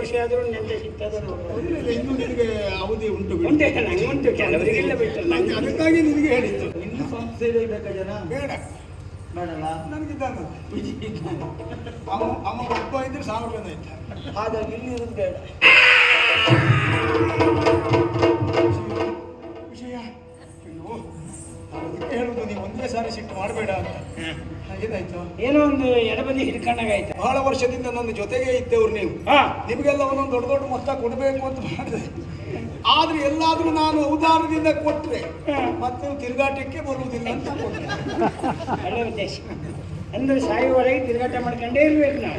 ಭರವಸೆ ಆದರೂ ನೆಂಟ ಸಿಗ್ತದೆ. ಇನ್ನೂ ನಿನಗೆ ಅವಧಿ ಉಂಟು ನಂಗೆ ಉಂಟು ಕೆಲವರಿಗೆಲ್ಲ ಬಿಟ್ಟು ನಂಗೆ. ನಂಗೆ ಅದಕ್ಕಾಗಿ ನಿನಗೆ ಹೇಳಿದ್ದು. ಇನ್ನು ಸ್ವಂತ ಸೇವೆ ಬೇಕಾ ಜನ? ಬೇಡ. ಬೇಡಲ್ಲ? ನನಗಿದ್ದಾನ ಅವ ಅಮ್ಮ ಒಬ್ಬ ಇದ್ರೆ ಸಾವಿರ ಜನ ಇದ್ದಾರೆ. ಹಾಗಾಗಿ ಇಲ್ಲಿ ಇರೋದು ಬೇಡ. ವಿಷಯ. ಅಯ್ಯೋ ನಾನು ಅದಕ್ಕೆ ಹೇಳುದು ನೀವು ಒಂದೇ ಸಾರಿ ಸಿಟ್ಟು ಮಾಡಬೇಡ ಅಂತ. ಏನಾಯ್ತು ಏನೋ ಒಂದು ಎಡಬದಿ ಹಿಡ್ಕೊಂಡಾಗಾಯ್ತು. ಬಹಳ ವರ್ಷದಿಂದ ನನ್ನ ಜೊತೆಗೆ ಇದ್ದವ್ರು ನೀವು. ಹಾ. ನಿಮಗೆಲ್ಲ ಒಂದೊಂದು ದೊಡ್ಡ ದೊಡ್ಡ ಮೊತ್ತ ಕೊಡಬೇಕು ಅಂತ ಮಾಡಿದೆ. ಆದ್ರೆ ಎಲ್ಲಾದ್ರೂ ನಾನು ಉದಾಹರಣದಿಂದ ಕೊಟ್ರೆ ಮತ್ತೆ ನೀವು ತಿರುಗಾಟಕ್ಕೆ ಬರುವುದಿಲ್ಲ ಅಂತ ಕೊಟ್ಟೆ ಒಳ್ಳೆ ಉದ್ದೇಶ. ಅಂದ್ರೆ ಸಾಯುವವರೆಗೆ ತಿರುಗಾಟ ಮಾಡ್ಕೊಂಡೇ ಇರ್ಬೇಕು ನಾವು.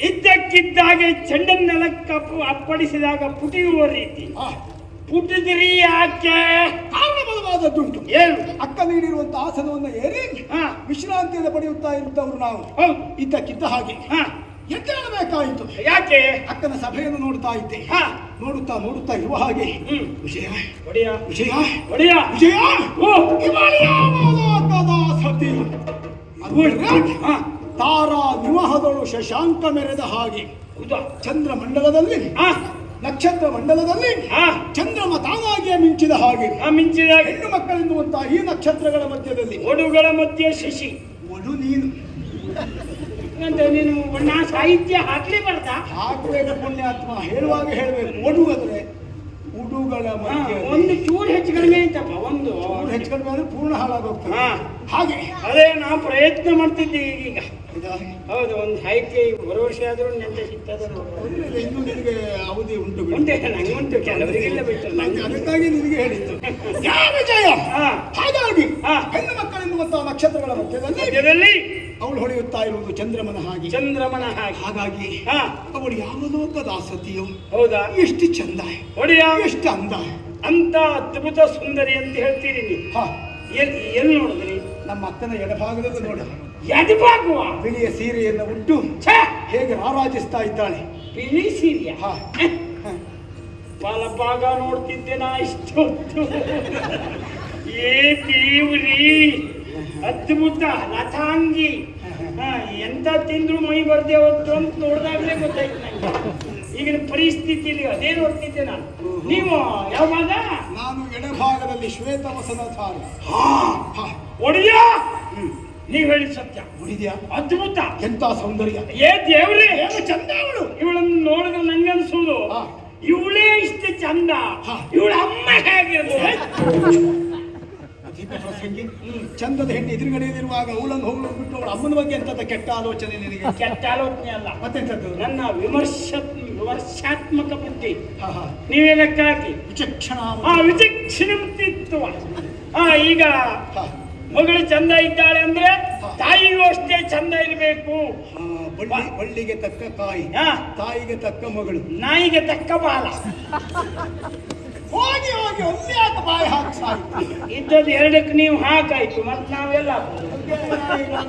ಇದ್ದಕ್ಕಿದ್ದಾಗೆ ಚೆಂಡನ್ನೆಲ್ಲ ಕಪ್ಪು ಅಪ್ಪಡಿಸಿದಾಗ ಪುಟಿಯುವ ರೀತಿ. ಆ, ಪುಟಿದಿರಿ ಯಾಕೆ? ಕಾರಣಬಲವಾದದ್ದುಂಟು. ಏನು? ಅಕ್ಕ ನೀಡಿರುವಂತ ಆಸನವನ್ನು ಏರಿ ವಿಶ್ರಾಂತಿಯನ್ನು ಪಡೆಯುತ್ತಾ ಇರುತ್ತವರು ನಾವು. ಇದ್ದಕ್ಕಿದ್ದ ಹಾಗೆ. ಎದ್ದೇಳಬೇಕಾಯಿತು. ಯಾಕೆ? ಅಕ್ಕನ ಸಭೆಯನ್ನು ನೋಡ್ತಾ ಇದ್ದೆ. ನೋಡುತ್ತಾ ನೋಡುತ್ತಾ ಇರುವ ಹಾಗೆ. ವಿಜಯ. ವಿಷಯ ಒಡೆಯ. ವಿಷಯ ಒಡೆಯ ವಿಷಯ ಸತಿ. ತಾರಾ ನಿವಹದಳು ಶಶಾಂಕ ಮೆರೆದ ಹಾಗೆ. ಚಂದ್ರಮಂಡಲದಲ್ಲಿ ಚಂದ್ರ ಮಂಡಲದಲ್ಲಿ ಹಾ. ನಕ್ಷತ್ರ ಮಂಡಲದಲ್ಲಿ ಚಂದ್ರಮ ತಾನಾಗಿಯೇ ಮಿಂಚಿದ ಹಾಗೆ ಆ ಮಿಂಚಿದ ಹೆಣ್ಣು ಮಕ್ಕಳೆನ್ನುವಂತಹ ಈ ನಕ್ಷತ್ರಗಳ ಮಧ್ಯದಲ್ಲಿ. ಒಡುಗಳ ಮಧ್ಯೆ ಶಶಿ. ಒಡು ನೀನು. ಅಂತ ನೀನು ನಾ ಸಾಹಿತ್ಯ ಹಾಕ್ಲಿ ಬರ್ತಾ ಹಾಕ್ಬೇಕು ಪುಣ್ಯಾತ್ಮ ಹೇಳುವಾಗ ಹೇಳಬೇಕು. ಒಡು ಅಂದ್ರೆ ಉಡುಗಳ ಮಧ್ಯೆ. ಒಂದು ಚೂರು ಹೆಚ್ಚು ಕಡಿಮೆ ಆಯ್ತಪ್ಪ ಒಂದು. ಹೆಚ್ಚು ಕಡಿಮೆ ಅಂದ್ರೆ ಪೂರ್ಣ ಹಾಳಾಗೋಗ್ತದೆ. ಹಾಗೆ. ಅದೇ ನಾವು ಪ್ರಯತ್ನ ಮಾಡ್ತಿದ್ದೀವಿ ಇದಾ? ಹೌದು ಒಂದು ಹೈಕ್ ಬರೋ ವರ್ಷ ಆದ್ರೂ ನೆಂಟ ಸಿಗ್ತದೆ ಇನ್ನೂ ನಿನಗೆ ಅವಧಿ ಉಂಟು. ಉಂಟೆ ನಂಗೆ ಉಂಟು ಕೆಲವರಿಗೆಲ್ಲ ಬಿಟ್ಟು ನಂಗೆ ಅದಕ್ಕಾಗಿ ನಿನಗೆ ಹೇಳಿದ್ದು. ವಿಜಯ. ಹಾಗಾಗಿ. ಹೆಣ್ಣು ಮಕ್ಕಳೆನ್ನುವಂತಹ ನಕ್ಷತ್ರಗಳ ಮಧ್ಯದಲ್ಲಿ ಅವಳು ಹೊಡೆಯುತ್ತಾ ಇರುವುದು ಚಂದ್ರಮನ ಹಾಗೆ. ಚಂದ್ರಮನ ಹಾಗೆ. ಹಾಗಾಗಿ ಅವಳು ಯಾವ ಲೋಕದ ಆಸತಿಯೋ ಹೌದಾ? ಎಷ್ಟು ಚಂದ ಹೊಡೆಯ? ಎಷ್ಟು ಅಂದ ಅಂತ ಅದ್ಭುತ ಸುಂದರಿ ಅಂತ ಹೇಳ್ತೀರಿ ನೀವು. ಹಾ. ಎಲ್ಲಿ ಎಲ್ಲಿ ನೋಡಿದ್ರಿ? ನಮ್ಮ ಅಕ್ಕನ ಎಡಭಾಗದಲ್ಲಿ ನೋಡ. ಬಿಳಿಯ ಸೀರೆಯನ್ನು ಉಟ್ಟು ಛೇ! ಹೇಗೆ ಆರಾಜಿಸ್ತಾ ಇದ್ದಾಳೆ? ಬಿಳಿ ಸೀರೆಯ. ಬಲಭಾಗ ನೋಡ್ತಿದ್ದೆ ನಾ ಇಷ್ಟು ಹೊತ್ತು. ಏ ದೇವ್ರಿ! ಅದ್ಭುತ ಲತಾಂಗಿ. ಎಂತ ತಿಂದ್ರು ಮೈ ಬರ್ದೆ ಹೊತ್ತು ಅಂತ ನೋಡಿದಾಗಲೇ ಗೊತ್ತಾಯ್ತು ನಂಗೆ. ಈಗಿನ ಪರಿಸ್ಥಿತಿಯಲ್ಲಿ ಅದೇ ನೋಡ್ತಿದ್ದೆ ನಾನು. ನೀವು ಯಾವಾಗ? ನಾನು ಎಡಭಾಗದಲ್ಲಿ ಹಾ. ಒಡೆಯ! ನೀವ್ ಹೇಳಿ ಸತ್ಯ. ನೋಡಿದ್ಯಾ ಅದ್ಭುತ. ಎಂತ ಸೌಂದರ್ಯ? ಏ ದೇವ್ರಿ! ಏನು ಚಂದ ಅವಳು ಇವಳನ್ನು ನೋಡಿದ್ರೆ ನಂಗನ್ಸುದು ಹಾ. ಇವಳೇ ಇಷ್ಟು ಚಂದ. ಇವಳ ಅಮ್ಮ ಪ್ರಸಂಗಿ ಚಂದದ ಹೆಣ್ಣು ಎದುರುಗಡೆಯಲ್ಲಿರುವಾಗ ಅವಳನ್ನು ಹೋಗಲು ಬಿಟ್ಟು ಅವಳ ಅಮ್ಮನ ಬಗ್ಗೆ ಎಂತದ ಕೆಟ್ಟ ಆಲೋಚನೆ ನಿನಗೆ? ಕೆಟ್ಟ ಆಲೋಚನೆ ಅಲ್ಲ. ಮತ್ತೆಂತದ್ದು ನನ್ನ ವಿಮರ್ಶ ವಿಮರ್ಶಾತ್ಮಕ ಬುದ್ಧಿ. ನೀವೇ ಲೆಕ್ಕ ಹಾಕಿ. ವಿಚಕ್ಷಣ ಆ ವಿಚಕ್ಷಣ ಬುದ್ಧಿ ಆ ಈಗ ಮಗಳು ಚಂದ ಇದ್ದಾಳೆ ಅಂದ್ರೆ ತಾಯಿಗೂ ಅಷ್ಟೇ ಚಂದ ಇರಬೇಕು. ಬಳ್ಳಿ ಬಳ್ಳಿಗೆ ತಕ್ಕ ತಾಯಿ. ಹಾ. ತಾಯಿಗೆ ತಕ್ಕ ಮಗಳು. ನಾಯಿಗೆ ತಕ್ಕ ಬಾಲ. ಹೋಗಿ ಹೋಗಿ ಒಮ್ಮೆ ಆತ ಬಾಯಿ ಹಾಕಿ ಸಾಯ್ತು? ಇದ್ದದ್ದು ಎರಡಕ್ಕೆ ನೀವು ಹಾಕಾಯ್ತು ಮತ್ತೆ ನಾವೆಲ್ಲ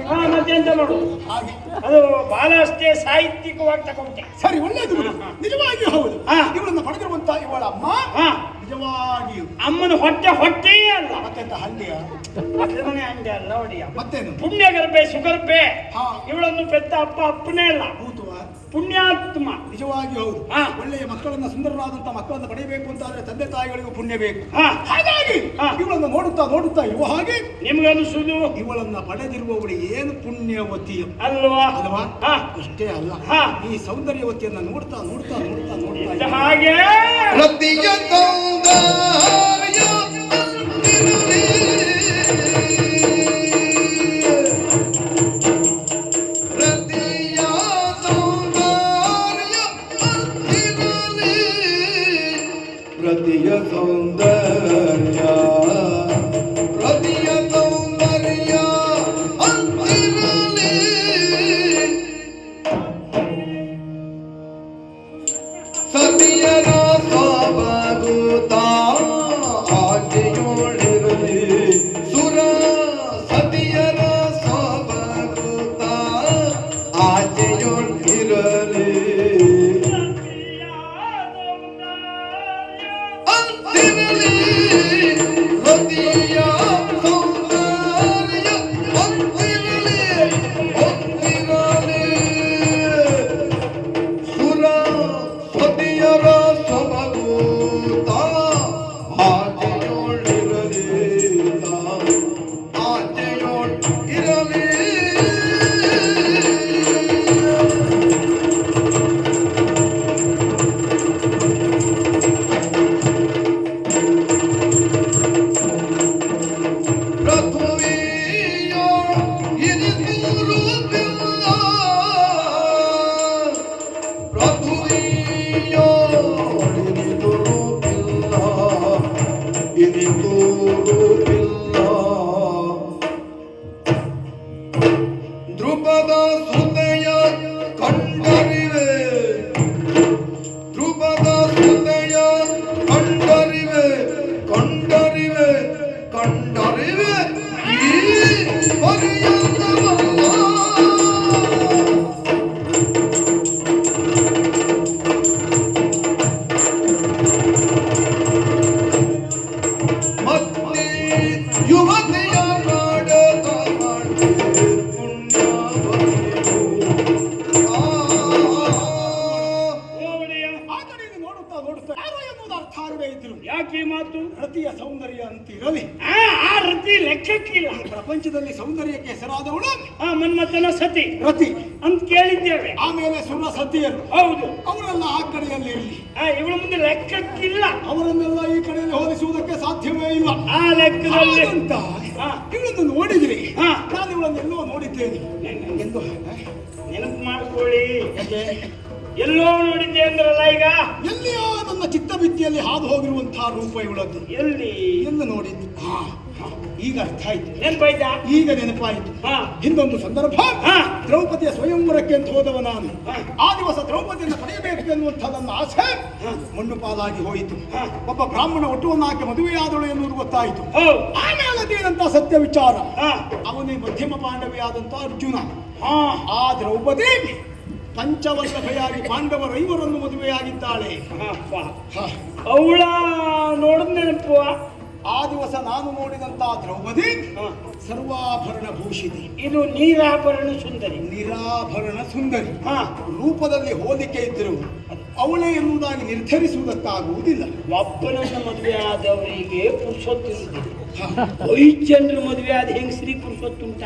ಹಾ ಮತ್ತೆ ಎಂತ ಮಾಡೋದು? ಹಾಗೆ. ಅದು ಬಹಳಷ್ಟೇ ಸಾಹಿತ್ಯಿಕವಾಗಿ ತಗೊಂಡೆ. ಸರಿ ಒಳ್ಳೇದು ನಿಜವಾಗಿ ನಿಜವಾಗಿಯೂ ಹೌದು. ಇವಳನ್ನು ಇವಳನ್ನ ಪಡೆದಿರುವಂತ ಇವಳ ಅಮ್ಮ ನಿಜವಾಗಿಯೂ. ಅಮ್ಮನ ಹೊಟ್ಟೆ ಹೊಟ್ಟೆಯೇ ಅಲ್ಲ. ಮತ್ತೆಂತ ಮನೆ ಹಂಗೆ ಅಲ್ಲ ಒಡೆಯ ಮತ್ತೇನು? ಪುಣ್ಯ ಗರ್ಭೆ ಸುಗರ್ಭೆ. ಹಾ. ಇವಳನ್ನು ಪೆತ್ತ ಅಪ್ಪ ಅಪ್ಪನೇ ಅಲ್ಲ. ಪುಣ್ಯಾತ್ಮ. ನಿಜವಾಗಿ ಹೌದು. ಹಾ. ಒಳ್ಳೆಯ ಮಕ್ಕಳನ್ನ ಸುಂದರರಾದಂತ ಮಕ್ಕಳನ್ನು ಪಡೆಯಬೇಕು ಅಂತ ಆದ್ರೆ ತಂದೆ ತಾಯಿಗಳಿಗೂ ಪುಣ್ಯ ಬೇಕು. ಹಾ. ಹಾಗಾಗಿ ಇವಳನ್ನು ಇವಳನ್ನ ನೋಡುತ್ತಾ ನೋಡುತ್ತಾ ಇವ ಹಾಗೆ ನಿಮ್ಗನ್ಸುದು ಇವಳನ್ನ ಪಡೆದಿರುವವಳು ಏನು ಪುಣ್ಯವತಿಯ ಅಲ್ವಾ? ಅಲ್ವಾ? ಹಾ. ಅಷ್ಟೇ ಅಲ್ಲ. ಹಾ. ಈ ಸೌಂದರ್ಯವತಿಯನ್ನ ನೋಡ್ತಾ ನೋಡ್ತಾ ನೋಡ್ತಾ ನೋಡ್ತಾ ಹಾಗೆ. ರತಿಯ Thank. ಇದ್ರು. ಯಾಕೆ ಈ ಮಾತು? ರತಿಯ ಸೌಂದರ್ಯ ಅಂತಿರಲಿ. ಆ ಆ ರತಿ ಲೆಕ್ಕಕ್ಕಿಲ್ಲ. ಈ ಪ್ರಪಂಚದಲ್ಲಿ ಸೌಂದರ್ಯಕ್ಕೆ ಹೆಸರಾದವಳು ಆ ಮನ್ಮಥನ ಸತಿ. ರತಿ. ಅಂತ ಕೇಳಿದ್ದೇವೆ. ಆಮೇಲೆ ಸುರ ಸತಿಯರು. ಹೌದು. ಅವರೆಲ್ಲ ಆ ಕಡೆಯಲ್ಲಿ ಇರಲಿ. ಆ ಇವಳ ಮುಂದೆ ಲೆಕ್ಕಕ್ಕಿಲ್ಲ. ಅವರನ್ನೆಲ್ಲ ಈ ಕಡೆಯಲ್ಲಿ ಹೋಲಿಸುವುದಕ್ಕೆ ಸಾಧ್ಯವೇ ಇಲ್ಲ. ಆ ಲೆಕ್ಕದಲ್ಲಿ. ಅಂತ. ಇವಳನ್ನು ನೋಡಿದ್ರಿ. ಹಾ. ನಾನು ಇವಳನ್ನೆಲ್ಲೋ ನೋಡಿದ್ದೇನೆ. ಎಂದು ನೆನಪು ಮಾಡ್ಕೊಳ್ಳಿ. ಎಲ್ಲೋ ನೋಡಿದ್ದೆ ಅಂದ್ರಲ್ಲ ಈಗ? ಎಲ್ಲಿಯೋ ನನ್ನ ಚಿತ್ತಭಿತ್ತಿಯಲ್ಲಿ ಹಾದು ಹೋಗಿರುವಂತಹ ರೂಪ ಇವಳದ್ದು ಎಲ್ಲಿ? ಎಂದು ನೋಡಿದ್ದು ಹಾ, ಈಗ ಅರ್ಥ ಆಯ್ತು. ನೆನಪಾಯ್ತಾ? ಈಗ ನೆನಪಾಯಿತು. ಹಾ. ಹಿಂದೊಂದು ಸಂದರ್ಭ. ದ್ರೌಪದಿಯ ಸ್ವಯಂವರಕ್ಕೆ ಅಂತ ಹೋದವ ನಾನು. ಆ ದಿವಸ ದ್ರೌಪದಿಯನ್ನು ಪಡೆಯಬೇಕು ಎನ್ನುವಂಥ ನನ್ನ ಆಸೆ ಮಣ್ಣು ಪಾಲಾಗಿ ಹೋಯಿತು. ಒಬ್ಬ ಬ್ರಾಹ್ಮಣ ಒಟ್ಟುವನ್ನು ಹಾಕಿ ಮದುವೆಯಾದಳು ಎನ್ನುವುದು ಗೊತ್ತಾಯಿತು. ಆಮೇಲೆ ಅದೇನಂತ ಸತ್ಯ ವಿಚಾರ. ಅವನೇ ಮಧ್ಯಮ ಪಾಂಡವಿಯಾದಂತ ಅರ್ಜುನ. ಹಾ. ಆ ದ್ರೌಪದಿ ಪಂಚವಲ್ಲಭೆಯಾಗಿ ಪಾಂಡವರೈವರನ್ನು ಮದುವೆಯಾಗಿದ್ದಾಳೆ. ಅವಳ ನೋಡಿದ ನೆನಪು ಆ? ದಿವಸ ನಾನು ನೋಡಿದಂತ ದ್ರೌಪದಿ. ಸರ್ವಾಭರಣ ಭೂಷಿತಿ. ಇದು ನೀರಾಭರಣ ಸುಂದರಿ. ನಿರಾಭರಣ ಸುಂದರಿ. ರೂಪದಲ್ಲಿ ಹೋಲಿಕೆ ಇದ್ದರು ಅವಳೇ ಎನ್ನುವುದಾಗಿ ನಿರ್ಧರಿಸುವುದಕ್ಕಾಗುವುದಿಲ್ಲ. ಒಬ್ಬನನ್ನ ಮದುವೆ ಆದವರಿಗೆ ಪುರುಷೊತ್ತಿರುವುದಿಲ್ಲ ಐದು ಜನರ ಮದುವೆ ಆದ ಹೆಂಗಸರಿಗೆ ಪುರುಷೊತ್ತುಂಟ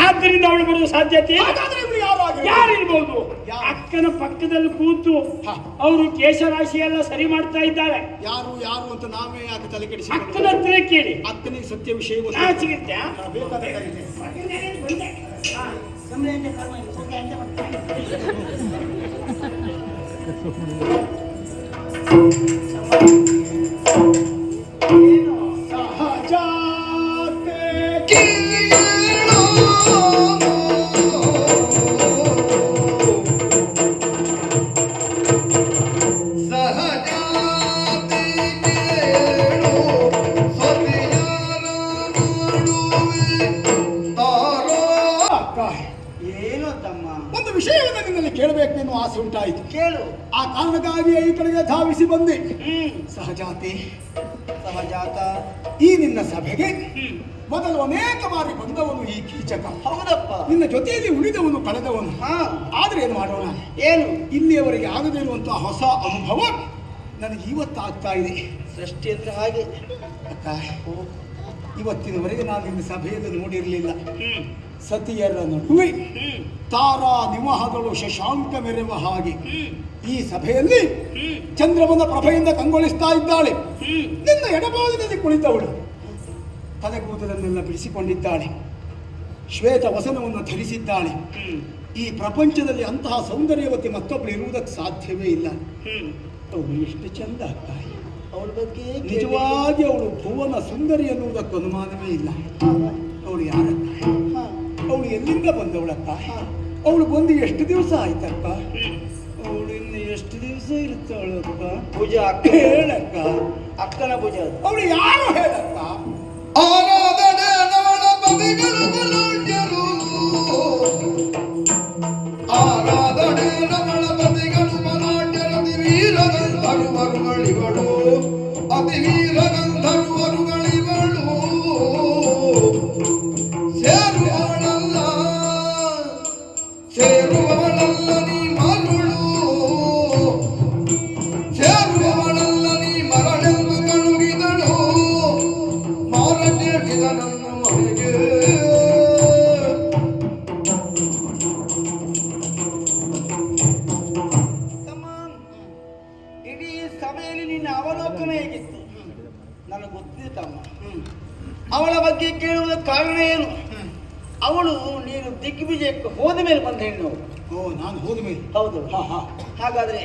ಆದ್ದರಿಂದ ಅವಳು ಬರುವ ಸಾಧ್ಯತೆ ಇಲ್ಲ. ಹಾಗಾದ್ರೆ ಇವ್ರು ಯಾರಾಗಿರ್ಬೋದು? ಯಾರಿರ್ಬೋದು? ಯಾರು? ಅಕ್ಕನ ಪಕ್ಕದಲ್ಲಿ ಕೂತು. ಅವರು ಕೇಶರಾಶಿ ಎಲ್ಲ ಸರಿ ಮಾಡ್ತಾ ಇದ್ದಾರೆ. ಯಾರು ಯಾರು ಅಂತ ನಾವೇ ಯಾಕೆ ತಲೆ ಅಕ್ಕನ ಕೆಡಿಸಿ ಹತ್ರ ಕೇಳಿ. ಅಕ್ಕನಿಗೆ ಸತ್ಯ ವಿಷಯ. ಸಿಗುತ್ತೆ? ಹಾ, ಸಹಜಾತ ಈ ನಿನ್ನ ಸಭೆಗೆ ಮೊದಲು ಅನೇಕ ಬಾರಿ ಬಂದವನು ಈ ಕೀಚಕ. ಹೌದಪ್ಪ. ನಿನ್ನ ಜೊತೆಯಲ್ಲಿ ಉಳಿದವನು ಕಳೆದವನು. ಹಾ. ಆದ್ರೆ ಏನು ಮಾಡೋಣ? ಏನು? ಇಲ್ಲಿಯವರೆಗೆ ಆಗದೇ ಇರುವಂತಹ ಹೊಸ ಅನುಭವ ನನಗೆ ಇವತ್ತು ಆಗ್ತಾ ಇದೆ. ಸೃಷ್ಟಿ ಅಂದ್ರೆ ಹಾಗೆ. ಅಕ್ಕ ಇವತ್ತಿನವರೆಗೆ ನಾನು ನಿನ್ನ ಸಭೆಯಲ್ಲಿ ನೋಡಿರಲಿಲ್ಲ. ಹ್ಮ್ ಸತಿಯರ ನಡುವೆ ತಾರಾ ನಿವಹಗಳು ಶಶಾಂಕ ಮೆರೆವ ಹಾಗೆ ಈ ಸಭೆಯಲ್ಲಿ ಚಂದ್ರಮನ ಪ್ರಭೆಯಿಂದ ಕಂಗೊಳಿಸ್ತಾ ಇದ್ದಾಳೆ. ನಿನ್ನ ಎಡಭಾಗದಲ್ಲಿ ಕುಳಿತವಳು. ತಲೆಗೂದಲನ್ನೆಲ್ಲ ಬಿಡಿಸಿಕೊಂಡಿದ್ದಾಳೆ. ಶ್ವೇತ ವಸನವನ್ನು ಧರಿಸಿದ್ದಾಳೆ. ಈ ಪ್ರಪಂಚದಲ್ಲಿ ಅಂತಹ ಸೌಂದರ್ಯವತಿ ಮತ್ತೊಬ್ಬಳು ಇರುವುದಕ್ಕೆ ಸಾಧ್ಯವೇ ಇಲ್ಲ. ಅವಳು ಎಷ್ಟು ಚಂದ ಆಗ್ತಾಳೆ ಅವಳ ಬಗ್ಗೆ ನಿಜವಾಗಿ ಅವಳು ಭುವನ ಸುಂದರಿ ಎನ್ನುವುದಕ್ಕೆ ಅನುಮಾನವೇ ಇಲ್ಲ. ಅವಳು ಯಾರ ಹಾ ಅವಳು ಎಲ್ಲಿಂದ ಬಂದವಳಪ್ಪ? ಅವಳು ಬಂದು ಎಷ್ಟು ದಿವಸ ಆಯ್ತಪ್ಪ? ಅವಳು ಇನ್ನು ಎಷ್ಟು ದಿವಸ ಇರ್ತಾಳಕ್ಕ ಭುಜ ಅಕ್ಕ ಹೇಳಕ್ಕ ಅಕ್ಕನ ಭುಜ ಅವಳು ಯಾರು ಹೇಳಕ್ಕ ಇಡೀ ಸಭೆಯಲ್ಲಿ ನಿನ್ನ ಅವಲೋಕನ ಹೇಗಿತ್ತು ನನಗೆ ಗೊತ್ತಿದೆ ತಮ್ಮ ಅವಳ ಬಗ್ಗೆ ಕೇಳುವ ಕಾರಣ ಏನು ಅವಳು ನೀನು ದಿಗ್ವಿಜಯಕ್ಕೆ ಹೋದ. ಮೇಲೆ ಬಂದ ಹೆಣ್ಣು ಓ ನಾನು ಹೋದ ಮೇಲೆ ಹೌದು ಹಾ ಹಾ. ಹಾಗಾದ್ರೆ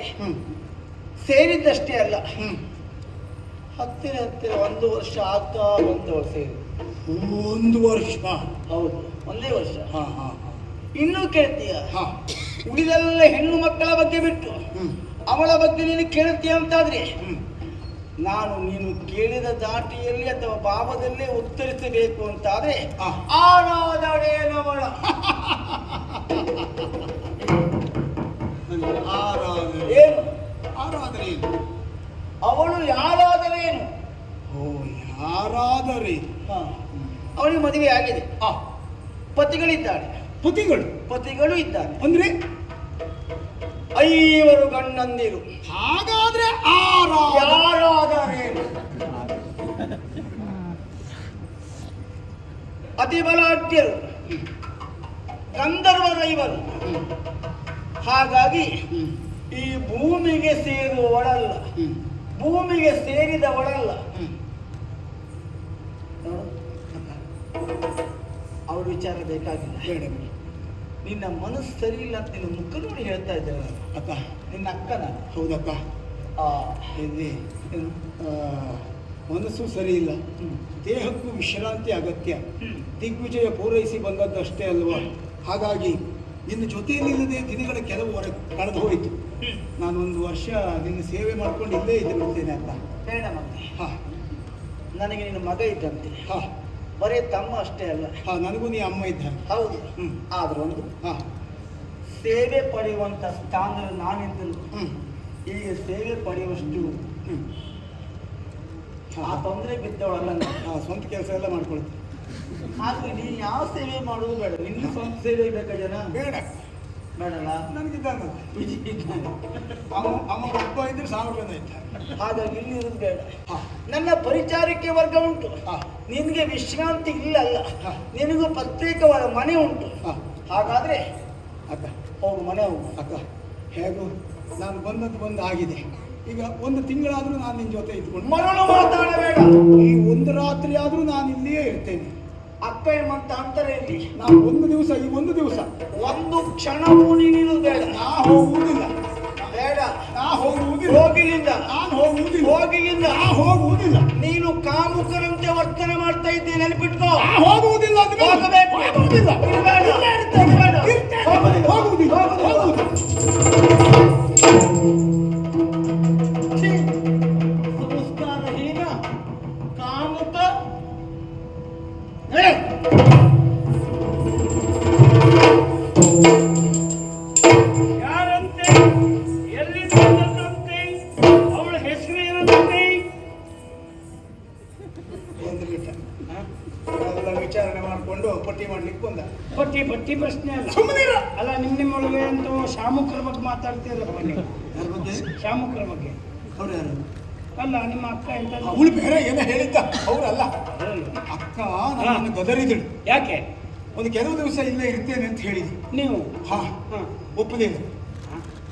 ಸೇರಿದ್ದಷ್ಟೇ ಅಲ್ಲ. ಹತ್ತಿರ ಹತ್ತಿರ ಒಂದು ವರ್ಷ ಆಗ್ತಾ ಒಂದು ವರ್ಷ ಒಂದು ವರ್ಷ. ಹೌದು ಒಂದೇ ವರ್ಷ. ಹಾ ಹಾ ಹಾ. ಇನ್ನೂ ಕೇಳ್ತೀಯ? ಹಾ. ಉಳಿದೆಲ್ಲ ಹೆಣ್ಣು ಮಕ್ಕಳ ಬಗ್ಗೆ ಬಿಟ್ಟು ಅವಳ ಬಗ್ಗೆ ನೀನು ಕೇಳ್ತೀಯ ಅಂತಾದ್ರೆ ನಾನು ನೀನು ಕೇಳಿದ ದಾಟಿಯಲ್ಲಿ ಅಥವಾ ಭಾವದಲ್ಲೇ ಉತ್ತರಿಸಬೇಕು ಅಂತಾದ್ರೆ ಆ. ಆರಾಧನೆಯವಳ ನನಗೆ ಆರಾಧನೆ. ಏನು? ಆರಾಧನೆ? ಅವಳು ಯಾರಾದರೇನು ಓ ಯಾರಾದರೆ. ಅವಳಿಗೆ ಮದುವೆ ಆಗಿದೆ. ಪತಿಗಳಿದ್ದಾಳೆ. ಪತಿಗಳಿದ್ದಾರೆ ಪತಿಗಳು? ಪತಿಗಳು ಇದ್ದಾರೆ. ಅಂದ್ರೆ? ಐವರು ಗಂಡಂದಿರು. ಹಾಗಾದ್ರೆ ಯಾರಾದರೆ? ಅತಿ ಬಲಾಢ್ಯರು. ಗಂಧರ್ವರೈವರು ಹಾಗಾಗಿ ಈ ಭೂಮಿಗೆ ಸೇರುವವಳಲ್ಲ. ಭೂಮಿಗೆ ಸೇರಿದವಳಲ್ಲ. ವಿಚಾರ ಬೇಕಾಗಿಲ್ಲ. ಬೇಡ. ನಿನ್ನ ಮನಸ್ಸು ಸರಿ ಇಲ್ಲ ಅಂತ ನಿನ್ನ ಮುಖ ನೋಡಿ ಹೇಳ್ತಾ ಇದ್ದಾರೆ ನಾನು. ಅಕ್ಕ. ನಿನ್ನ ಅಕ್ಕನ? ಹೌದಕ್ಕ. ಆ, ಇಲ್ಲಿ ಮನಸ್ಸು ಸರಿ ಇಲ್ಲ. ದೇಹಕ್ಕೂ ವಿಶ್ರಾಂತಿ ಅಗತ್ಯ. ದಿಗ್ವಿಜಯ ಪೂರೈಸಿ ಬಂದದ್ದಷ್ಟೇ ಅಲ್ವಾ? ಹಾಗಾಗಿ ನಿನ್ನ ಜೊತೆಯಲ್ಲಿಲ್ಲದೆ ದಿನಗಳ ಕೆಲವು ವರ ಕಳೆದು ಹೋಯಿತು. ನಾನು ಒಂದು ವರ್ಷ ನಿನ್ನ ಸೇವೆ ಮಾಡ್ಕೊಂಡು ಇಲ್ಲೇ ಇದ್ದೇನೆ ಅಂತ. ಬೇಡ ಮತ್ತೆ. ಹಾ. ನನಗೆ ನಿನ್ನ ಮಗ ಇದ್ದಂತೆ. ಹಾ. ಬರೀ ತಮ್ಮ ಅಷ್ಟೇ ಅಲ್ಲ. ಹಾ ನನಗೂ ನೀ ಅಮ್ಮ ಇದ್ದ. ಹೌದು. ಆದ್ರೂ ಒಂದು ಹಾಂ. ಸೇವೆ ಪಡೆಯುವಂತ ಸ್ಥಾನ ನಾನಿದ್ದನು. ಈ ಈಗ ಸೇವೆ ಪಡೆಯುವಷ್ಟು ಆ ತೊಂದರೆ ಬಿದ್ದವಳಲ್ಲ ಸ್ವಂತ ಕೆಲಸ ಎಲ್ಲ ಮಾಡ್ಕೊಳ್ತೀನಿ. ಆದ್ರೆ ನೀನು ಯಾವ ಸೇವೆ ಮಾಡುವುದು ಬೇಡ. ನಿನ್ನ ಸ್ವಂತ ಸೇವೆ ಬೇಕಾ ಜನ? ಬೇಡ. ಬೇಡಲ್ಲ. ಅಮ್ಮ ಅಮ್ಮ ಒಬ್ಬ ಇದ್ರೆ ಸಾವಿರ ಜನ ಹಾಗಾಗಿ ಇಲ್ಲಿ ಬೇಡ. ನನ್ನ ಪರಿಚಾರಕ್ಕೆ ವರ್ಗ ಉಂಟು. ಹಾ. ನಿನಗೆ ವಿಶ್ರಾಂತಿ ಇಲ್ಲ ಅಲ್ಲ. ನಿನಗೂ ಪ್ರತ್ಯೇಕವಾದ ಮನೆ ಉಂಟು. ಹಾ. ಹಾಗಾದ್ರೆ ಅಕ್ಕ. ಅವ್ರ ಮನೆ ಹೋಗು. ಅಕ್ಕ. ಹೇಗೂ? ನಾನು ಬಂದದ್ದು ಬಂದು ಆಗಿದೆ. ಈಗ ಒಂದು ತಿಂಗಳಾದರೂ ನಾನು ನಿನ್ನ ಜೊತೆ ಇದ್ಕೊಂಡು ಮರಳು ಮಾತಾಡಬೇಡ. ಈ ಒಂದು ರಾತ್ರಿ ಆದರೂ ನಾನು ಇಲ್ಲಿಯೇ ಇರ್ತೇನೆ. ಅಕ್ಕ ಎಂಬಂತ ಅಂತಾರೆ ಇಲ್ಲಿ ನಾನು ಒಂದು ದಿವಸ ಈ ಒಂದು ದಿವಸ ಒಂದು ಕ್ಷಣವೂ ನೀನು ಬೇಡ. ನಾ ಹೋಗುವುದಿಲ್ಲ. ಬೇಡ ನಾ ಹೋಗುವುದಿಲ್ಲ. ಹೋಗಿಲಿಂದ ನಾನು ಹೋಗುವುದಿಲ್ಲ. ಹೋಗಿಲಿಂದ ನಾ ಹೋಗುವುದಿಲ್ಲ. ನೀನು ಕಾಮುಕರಂತೆ ವರ್ತನೆ ಮಾಡ್ತಾ ಇದ್ದೆ ನೆನಪಿಟ್ಕೋ. ಹೋಗುವುದಿಲ್ಲ ಹೋಗಬೇಕು. ಹೋಗುವುದಿಲ್ಲ. ಪಟ್ಟಿ ಪಟ್ಟಿ ಪ್ರಶ್ನೆ ಅಲ್ಲ. ಸುಮ್ಮನೆ ಅಲ್ಲ ನಿಮ್ ನಿಮ್ಮೊಳಗೆ ಅಂತ ಶಾಮುಖರ ಬಗ್ಗೆ ಮಾತಾಡ್ತೀರಪ್ಪ ನೀವು ಯಾರ ಬಗ್ಗೆ? ಶಾಮುಕರ ಬಗ್ಗೆ. ಅವ್ರು ಯಾರು? ಅಲ್ಲ ನಿಮ್ಮ ಅಕ್ಕ ಎಂತ ಅವಳು ಬೇರೆ ಏನೋ ಹೇಳಿದ್ದ. ಅವರಲ್ಲ. ಅಕ್ಕ ನಾನು ಗದರಿದಳು. ಯಾಕೆ? ಒಂದು ಕೆಲವು ದಿವಸ ಇಲ್ಲೇ ಇರ್ತೇನೆ ಅಂತ ಹೇಳಿದ್ವಿ ನೀವು? ಹಾ. ಹ. ಒಪ್ಪಲಿಲ್ಲ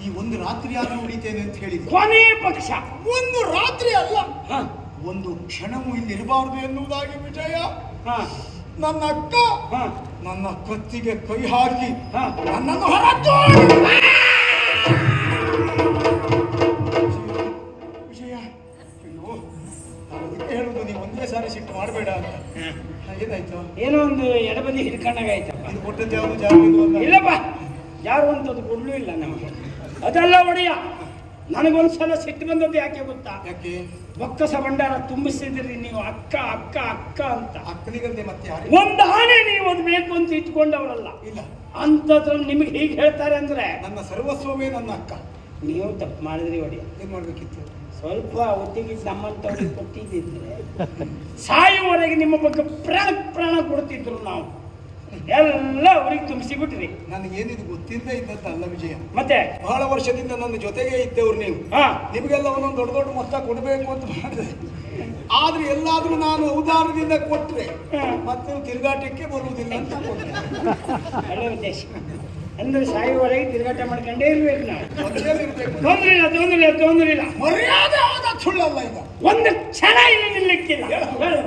ಈ ಒಂದು ರಾತ್ರಿ ಆದ್ರೂ ಉಳಿತೇನೆ ಅಂತ ಹೇಳಿದ್ವಿ ಕೊನೆ ಪಕ್ಷ. ಒಂದು ರಾತ್ರಿ ಅಲ್ಲ. ಹ, ಒಂದು ಕ್ಷಣವೂ ಇಲ್ಲಿ ಇರಬಾರದು ಎನ್ನುವುದಾಗಿ ವಿಜಯ. ಹ, ನನ್ನ ಅಕ್ಕ ಹ, ನನ್ನ ಕತ್ತಿಗೆ ಕೈ ಹಾಕಿ ಹ. ನನ್ನನ್ನು ಹೊರತು! ವಿಜಯ ಹೇಳುದು ನೀವು ಒಂದೇ ಸಾರಿ ಸಿಟ್ಟು ಮಾಡಬೇಡ ಅಂತ. ಏನಾಯ್ತು ಏನೋ ಒಂದು ಎಡಬದಿ ಹಿಡ್ಕೊಂಡಾಗಾಯ್ತಪ್ಪ ಇದು ಕೊಟ್ಟದ್ದು ಯಾವುದು? ಅಲ್ಲ? ಇಲ್ಲಪ್ಪ ಯಾರು ಅಂತದ್ದು ಕೊಡ್ಲೂ ಇಲ್ಲ ನಮಗೆ. ಅದೆಲ್ಲ ಒಡೆಯ. ನನಗೊಂದ್ಸಲ ಸಿಟ್ಟು ಬಂದದ್ದು ಯಾಕೆ ಗೊತ್ತಾ? ಯಾಕೆ? ಬೊಕ್ಕಸ ಭಂಡಾರ ತುಂಬಿಸಿದ್ರಿ ನೀವು ಅಕ್ಕ ಅಕ್ಕ ಅಕ್ಕ ಅಂತ. ಅಕ್ಕನಿಗಂತೆ ಮತ್ತೆ ಒಂದು ಆನೆ ನೀವು ಅದು ಬೇಕು ಅಂತ ಇಟ್ಕೊಂಡವರಲ್ಲ. ಇಲ್ಲ. ಅಂತದ್ರಲ್ಲಿ ನಿಮಗೆ ಹೀಗೆ ಹೇಳ್ತಾರೆ ಅಂದ್ರೆ ನನ್ನ ಸರ್ವಸ್ವವೇ ನನ್ನ ಅಕ್ಕ. ನೀವು ತಪ್ಪು ಮಾಡಿದ್ರಿ ಒಡಿ ಏನ್ ಮಾಡ್ಬೇಕಿತ್ತು? ಸ್ವಲ್ಪ ಒತ್ತಿಗೆ ನಮ್ಮಂತವ್ರಿಗೆ ಕೊಟ್ಟಿದ್ದಿದ್ರೆ ಸಾಯುವವರೆಗೆ ನಿಮ್ಮ ಬಗ್ಗೆ ಪ್ರಾಣ ಪ್ರಾಣ ಕೊಡ್ತಿದ್ರು ನಾವು. ಎಲ್ಲ ಅವ್ರಿಗೆ ತುಂಬಿಸಿ ಬಿಟ್ರಿ ನನಗೇನಿದು ಗೊತ್ತಿಲ್ಲದೆ ಅಲ್ಲ ವಿಜಯ. ಮತ್ತೆ? ಬಹಳ ವರ್ಷದಿಂದ ನನ್ನ ಜೊತೆಗೆ ಇದ್ದವ್ರು ನೀವು. ಹಾ. ನಿಮಗೆಲ್ಲ ಒಂದೊಂದು ದೊಡ್ಡ ದೊಡ್ಡ ಮೊತ್ತ ಕೊಡಬೇಕು ಅಂತ ಮಾಡಿದೆ. ಆದ್ರೆ ಎಲ್ಲಾದ್ರೂ ನಾನು ಉದಾರದಿಂದ ಕೊಟ್ರೆ ಮತ್ತೆ ನೀವು ತಿರುಗಾಟಕ್ಕೆ ಬರುವುದಿಲ್ಲ ಅಂತ ಕೊಟ್ಟೆ. ಒಳ್ಳೆ ಉದ್ದೇಶ. ಅಂದ್ರೆ ಸಾಯುವರೆಗೆ ತಿರುಗಾಟ ಮಾಡ್ಕೊಂಡೇ ಇರ್ಬೇಕು ನಾವು. ಜೊತೆಯಲ್ಲಿರ್ಬೇಕು. ತೊಂದ್ರೆ ಇಲ್ಲ ತೊಂದ್ರೆ ಇಲ್ಲ ತೊಂದ್ರೆ ಇಲ್ಲ. ಮರ್ಯಾದೆ ಆದ ಸುಳ್ಳಲ್ಲ ಈಗ. ಒಂದು ಕ್ಷಣ ಇಲ್ಲಿ ನಿಲ್ಲಕ್ಕಿಲ್ಲ. ಹೇಳು.